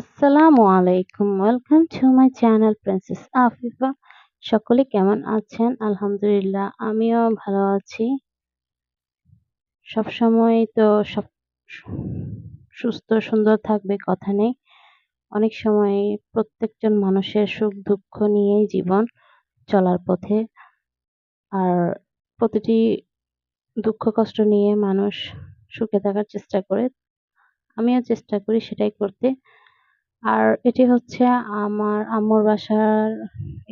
আসসালামু আলাইকুম। Welcome to my channel princess Afifa সকলে কেমন আছেন? আলহামদুলিল্লাহ, আমিও ভালো আছি। সব সময় তো সব সুস্থ, সুন্দর থাকবে, কথা নেই। অনেক সময় প্রত্যেকজন মানুষের সুখ, দুঃখ নিয়েই জীবন চলার পথে। আর প্রতিটি দুঃখ, কষ্ট নিয়ে মানুষ সুখে থাকার চেষ্টা করে। আমিও চেষ্টা করি সেটাই করতে। আর এটি হচ্ছে আমার আম্মুর বাসার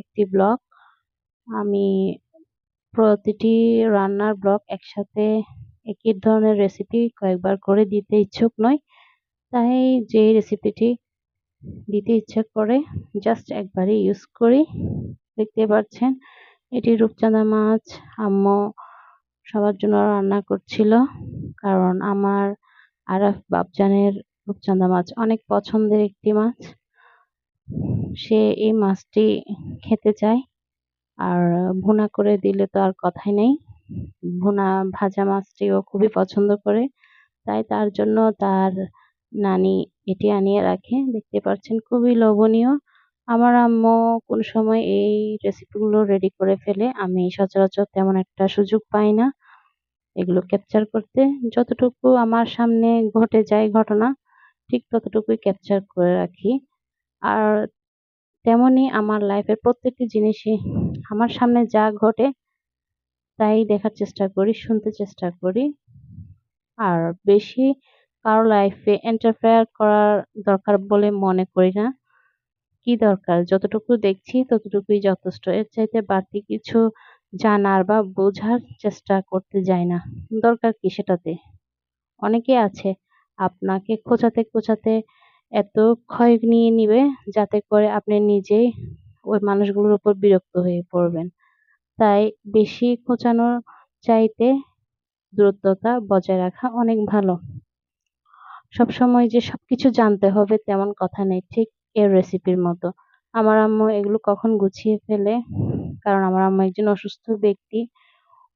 একটি ব্লগ আমি প্রতিটি রান্নার ব্লগ একসাথে একই ধরনের রেসিপি কয়েকবার করে দিতে ইচ্ছুক নই। তাই যে রেসিপিটি দিতে ইচ্ছে করে জাস্ট একবারই ইউজ করি। দেখতে পাচ্ছেন, এটি রূপচাঁদা মাছ। আম্মু সবার জন্য রান্না করছিল, কারণ আমার আরাফ বাপজানের রূপচাঁদা মাছ, অনেক পছন্দের একটি মাছ। সে এই মাছটি খেতে চায়, আর ভুনা করে দিলে তো আর কথাই নেই। ভুনা ভাজা মাছটিও খুবই পছন্দ করে, তাই তার জন্য তার নানি এটি আনিয়ে রাখে। দেখতে পাচ্ছেন, খুবই লোভনীয়। আমার আম্মু কোন সময় এই রেসিপিগুলো রেডি করে ফেলে, আমি সচরাচর তেমন একটা সুযোগ পাই না। এগুলো ক্যাপচার করতে। যতটুকু আমার সামনে ঘটে যায় ঘটনা ঠিক ততটুকুই ক্যাপচার করে রাখি। আর তেমনই আমার লাইফের প্রত্যেকটি জিনিসই আমার সামনে যা ঘটে তাই দেখার চেষ্টা করি, শুনতে চেষ্টা করি। আর বেশি কারও লাইফে এন্টারফেয়ার করার দরকার বলে মনে করি না। কি দরকার? যতটুকু দেখছি ততটুকুই যথেষ্ট। এর চাইতে বাড়তি কিছু জানার বা বোঝার চেষ্টা করতে যাই না। দরকার কি সেটাতে? অনেকে আছে আপনাকে খোঁচাতে খোঁচাতে এত ক্ষয় নিয়ে নিবে যাতে করে আপনি নিজেই ওই মানুষগুলোর উপর বিরক্ত হয়ে পড়বেন। তাই বেশি খোঁচানোর চাইতে দূরত্বতা বজায় রাখা অনেক ভালো। সবসময় যে সবকিছু জানতে হবে তেমন কথা নেই, ঠিক এর রেসিপির মতো। আমার আম্মু এগুলো কখন গুছিয়ে ফেলে? কারণ আমার আম্মু একজন অসুস্থ ব্যক্তি।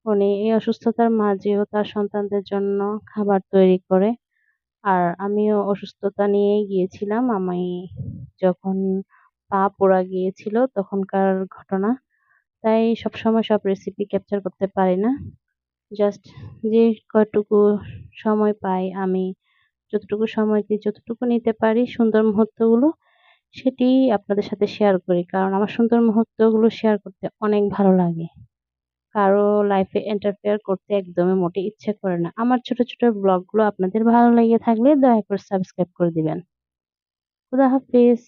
উনি এই অসুস্থতার মাঝেও তার সন্তানদের জন্য খাবার তৈরি করে। আর আমিও অসুস্থতা নিয়েই গিয়েছিলাম। আমি যখন পা পোড়া গিয়েছিল তখনকার ঘটনা। তাই সবসময় সব রেসিপি ক্যাপচার করতে পারি না। জাস্ট যে কয়টুকু সময় পাই আমি, যতটুকু সময় দিই, যতটুকু নিতে পারি সুন্দর মুহূর্তগুলো সেটি আপনাদের সাথে শেয়ার করি। কারণ আমার সুন্দর মুহূর্তগুলো শেয়ার করতে অনেক ভালো লাগে। কারও লাইফে এন্টারফেয়ার করতে একদমই মোটে ইচ্ছে করে না। আমার ছোট ছোট ব্লগগুলো আপনাদের ভালো লেগে থাকলে দয়া করে সাবস্ক্রাইব করে দিবেন। খুদা হাফিজ।